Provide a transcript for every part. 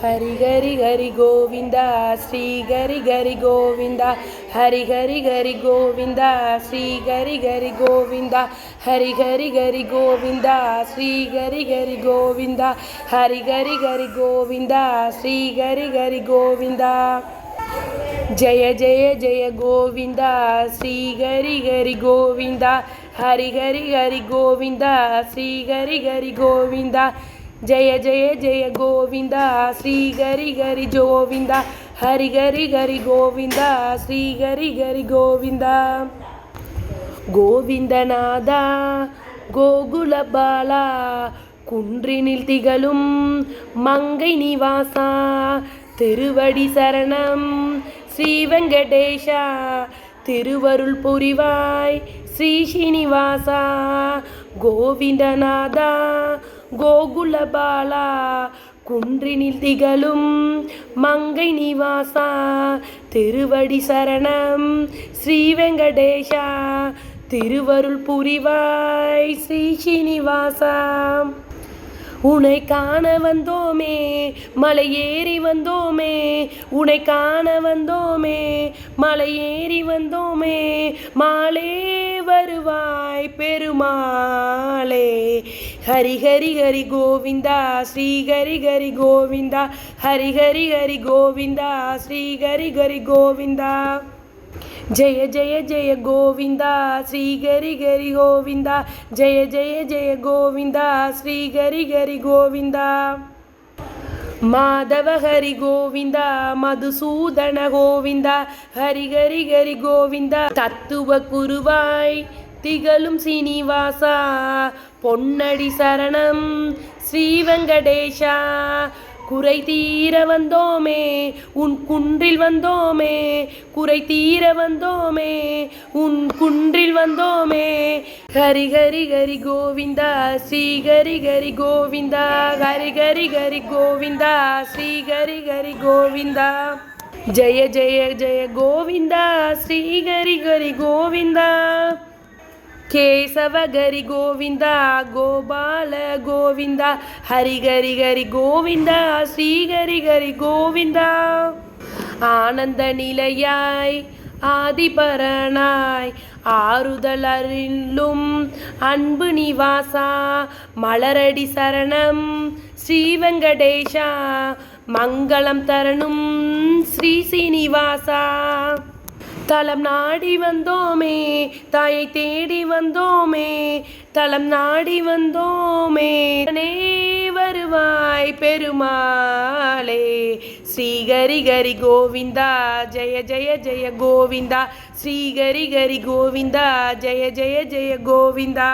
ஹரி ஹரி ஹரி கோவிந்தா ஸ்ரீ ஹரி ஹரி கோவிந்தா ஹரி ஹரி ஹரி கோவிந்தா ஸ்ரீ ஹரி ஹரி கோவிந்தா ஹரி ஹரி ஹரி கோவிந்தா ஸ்ரீ ஹரி ஹரி கோவிந்தா ஹரி ஹரி ஹரி கோவிந்தா ஸ்ரீ ஹரி ஹரி கோவிந்தா ஜெய ஜெய ஜெய கோவிந்தா ஸ்ரீ ஹரி ஹரி கோவிந்தா ஹரி ஹரி ஹரி கோவிந்தா ஸ்ரீ ஹரி ஹரி கோவிந்தா ஜெய ஜெய ஜெய கோவிந்தா ஸ்ரீ ஹரி ஹரி கோவிந்தா ஹரி ஹரி ஹரி கோவிந்தா ஸ்ரீ ஹரி ஹரி கோவிந்தா கோவிந்தநாதா கோகுலபாலா குன்றினில் திகழும் மங்கை நிவாசா திருவடி சரணம் ஸ்ரீ வெங்கடேஷா திருவருள் புரிவாய் ஸ்ரீ ஸ்ரீனிவாசா கோவிந்தநாதா கோகுலபாலா குன்றினில் திகழும் மங்கை நிவாசா திருவடி சரணம் ஸ்ரீ வெங்கடேஷா திருவருள் புரிவாய் ஸ்ரீ சீனிவாசா. உனை காண வந்தோமே மலை ஏறி வந்தோமே உனை காண வந்தோமே மலை ஏறி வந்தோமே மாலே வருவாய் பெருமாளே. ஹரி ஹரி ஹரி கோவிந்தா ஸ்ரீ ஹரி ஹரி கோவிந்தா ஹரி ஹரி ஹரி கோவிந்தா ஸ்ரீ ஹரி ஹரி கோவிந்தா ஜெய ஜெய ஜெய கோவிந்தா ஸ்ரீ ஹரி ஹரி கோவிந்தா ஜெய ஜெய ஜெய கோவிந்தா ஸ்ரீ ஹரி ஹரி கோவிந்தா மாதவ ஹரி கோவிந்தா மதுசூதன கோவிந்தா ஹரி ஹரி ஹரி கோவிந்தா தத்துவ குருவாய் திகழும் சீனிவாசா பொன்னடி சரணம். ஸ்ரீவெங்கடேஷா குறை தீர வந்தோமே உன் குன்றில் வந்தோமே குறை தீர வந்தோமே உன் குன்றில் வந்தோமே. ஹரி ஹரி ஹரி கோவிந்தா ஸ்ரீ ஹரி ஹரி கோவிந்தா ஹரி ஹரி ஹரி கோவிந்தா ஸ்ரீ ஹரி ஹரி கோவிந்தா. ஜெய ஜெய ஜெய கோவிந்தா ஸ்ரீ ஹரி ஹரி கோவிந்தா. கேசவகரி கோவிந்தா கோபால கோவிந்தா ஹரி ஹரி ஹரி கோவிந்தா ஸ்ரீ ஹரி கோவிந்தா. ஆனந்த நிலையாய் ஆதிபரனாய் ஆறுதல் அருளும் அன்பு நிவாசா மலரடி சரணம் ஸ்ரீ வெங்கடேஷா மங்களம் தரணும் ஸ்ரீ சீனிவாசா. தலம் நாடி வந்தோமே தாயை தேடி வந்தோமே தலம் நாடி வந்தோமே. வருவாய் பெருமாளே ஸ்ரீகரி கரி கோவிந்தா ஜெய ஜெய ஜெய கோவிந்தா ஸ்ரீகரி கரி கோவிந்தா ஜெய ஜெய ஜெய கோவிந்தா.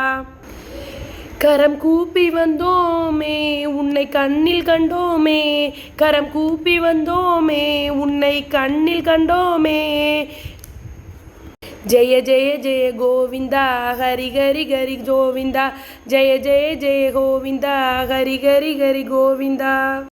கரம் கூப்பி வந்தோமே உன்னை கண்ணில் கண்டோமே. கரம் கூப்பி வந்தோமே உன்னை கண்ணில் கண்டோமே. ஜெய ஜெய ஜெய கோவிந்தா ஹரி ஹரி ஹரி கோவிந்தா ஜெய ஜெய ஜெய கோவிந்தா ஹரி ஹரி ஹரி கோவிந்தா